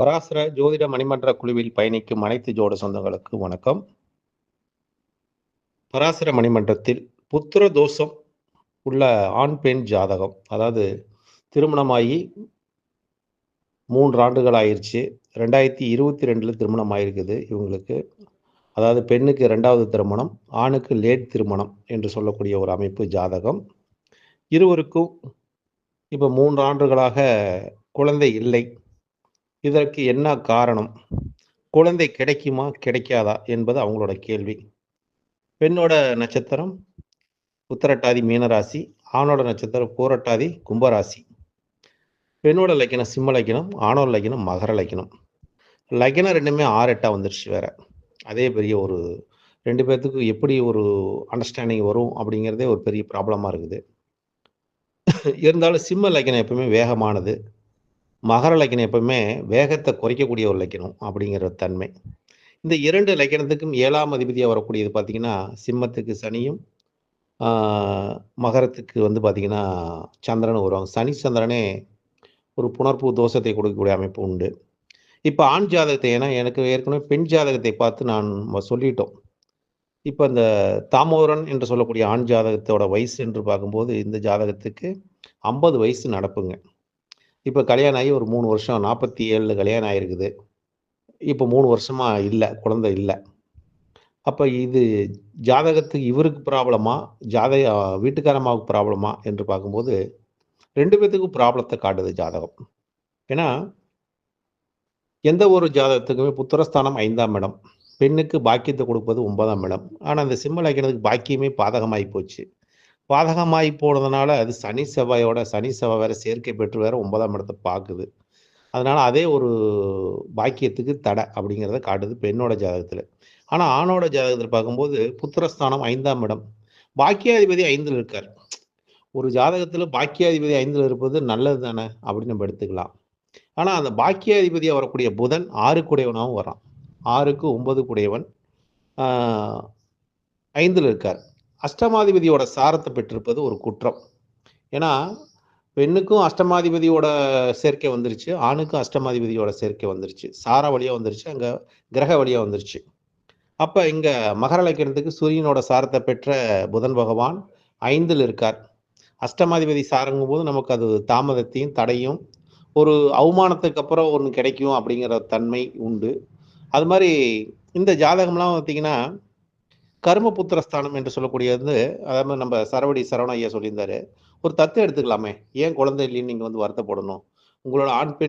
பராசர ஜோதிட மணிமன்ற குழுவில் பயணிக்கும் அனைத்து ஜோட சொந்தங்களுக்கு வணக்கம். பராசர மணிமன்றத்தில் புத்திர தோஷம் உள்ள ஆண் பெண் ஜாதகம் அதாவது திருமணமாகி மூன்று ஆண்டுகள் ஆயிடுச்சு ரெண்டாயிரத்தி இருபத்தி ரெண்டில் திருமணம் ஆயிருக்குது இவங்களுக்கு. அதாவது பெண்ணுக்கு ரெண்டாவது திருமணம் ஆணுக்கு லேட் திருமணம் என்று சொல்லக்கூடிய ஒரு அமைப்பு ஜாதகம். இருவருக்கும் இப்போ மூன்று ஆண்டுகளாக குழந்தை இல்லை. இதற்கு என்ன காரணம்? குழந்தை கிடைக்குமா கிடைக்காதா என்பது அவங்களோட கேள்வி. பெண்ணோட நட்சத்திரம் உத்தரட்டாதி மீனராசி ஆணோட நட்சத்திரம் பூரட்டாதி கும்பராசி. பெண்ணோட லக்கினம் சிம்ம லக்கினம் ஆணோட லக்கினம் மகர லக்கினம். லக்கினம் ரெண்டுமே ஆறு எட்டாக வந்துருச்சு வேற. அதே பெரிய ஒரு ரெண்டு பேர்த்துக்கு எப்படி ஒரு அண்டர்ஸ்டாண்டிங் வரும் அப்படிங்கிறதே ஒரு பெரிய ப்ராப்ளமாக இருக்குது. இருந்தாலும் சிம்ம லக்கினம் எப்பவுமே வேகமானது. மகர லக்கணம் எப்பவுமே வேகத்தை குறைக்கக்கூடிய ஒரு லக்கணம் அப்படிங்கிற தன்மை. இந்த இரண்டு லக்கணத்துக்கும் ஏழாம் அதிபதியாக வரக்கூடியது பார்த்தீங்கன்னா சிம்மத்துக்கு சனியும் மகரத்துக்கு வந்து பார்த்திங்கன்னா சந்திரனும் வருவாங்க. சனி சந்திரனே ஒரு புணர்ப்பு தோஷத்தை கொடுக்கக்கூடிய அமைப்பு உண்டு. இப்போ ஆண் ஜாதகத்தை ஏன்னா எனக்கு ஏற்கனவே பெண் ஜாதகத்தை பார்த்து நான் சொல்லிட்டோம். இப்போ இந்த தாமோதரன் என்று சொல்லக்கூடிய ஆண் ஜாதகத்தோட வயசு என்று பார்க்கும்போது இந்த ஜாதகத்துக்கு ஐம்பது வயசு நடப்புங்க. இப்போ கல்யாணம் ஆகி ஒரு மூணு வருஷம் நாற்பத்தி ஏழில் கல்யாணம் ஆகிருக்குது இப்போ மூணு வருஷமாக இல்லை குழந்தை இல்லை. அப்போ இது ஜாதகத்துக்கு இவருக்கு ப்ராப்ளமா ஜாதக வீட்டுக்காரம்மாவுக்கு ப்ராப்ளமா என்று பார்க்கும்போது ரெண்டு பேத்துக்கும் ப்ராப்ளத்தை காட்டுது ஜாதகம். ஏன்னா எந்த ஒரு ஜாதகத்துக்குமே புத்திரஸ்தானம் ஐந்தாம் இடம் பெண்ணுக்கு பாக்கியத்தை கொடுப்பது ஒன்பதாம் இடம். ஆனால் அந்த சிம்ம லக்கினத்துக்கு பாக்கியமே பாதகமாகி போச்சு. பாதகமாகி போனதுனால அது சனி செவ்வாயோட சனி செவ்வாய் வேற சேர்க்கை பெற்று வேற ஒன்பதாம் இடத்தை பார்க்குது. அதனால அதே ஒரு பாக்கியத்துக்கு தடை அப்படிங்கிறத காட்டுது பெண்ணோட ஜாதகத்தில். ஆனால் ஆணோட ஜாதகத்தில் பார்க்கும்போது புத்திரஸ்தானம் ஐந்தாம் இடம். பாக்கியாதிபதி ஐந்தில் இருக்கார். ஒரு ஜாதகத்தில் பாக்கியாதிபதி ஐந்தில் இருப்பது நல்லது தானே அப்படின்னு நம்ம எடுத்துக்கலாம். ஆனால் அந்த பாக்கியாதிபதியாக வரக்கூடிய புதன் ஆறு குடையவனாகவும் வரான் ஆறுக்கு ஒன்பது குடையவன் ஐந்தில் இருக்கார். அஷ்டமாதிபதியோட சாரத்தை பெற்றிருப்பது ஒரு குற்றம். ஏன்னா பெண்ணுக்கும் அஷ்டமாதிபதியோட சேர்க்கை வந்துருச்சு ஆணுக்கும் அஷ்டமாதிபதியோட சேர்க்கை வந்துருச்சு. சார வழியாக வந்துருச்சு அங்கே கிரக வழியாக வந்துருச்சு. அப்போ இங்கே மகர லக்கணத்துக்கு சூரியனோட சாரத்தை பெற்ற புதன் பகவான் ஐந்தில் இருக்கார். அஷ்டமாதிபதி சாரங்கும் போது நமக்கு அது தாமதத்தையும் தடையும் ஒரு அவமானத்துக்கு அப்புறம் ஒன்று கிடைக்கும் அப்படிங்கிற தன்மை உண்டு. அது மாதிரி இந்த ஜாதகம்லாம் பார்த்தீங்கன்னா கர்மபுத்திரஸ்தானம் என்று சொல்லக்கூடியது அதாவது நம்ம சரவடி சரவண ஐயா சொல்லியிருந்தாரு. ஒரு தத்து எடுத்துக்கலாமே. ஏன் குழந்தை இல்லைன்னு நீங்கள் வந்து வருத்தப்படணும்? உங்களோட ஆண் பெண்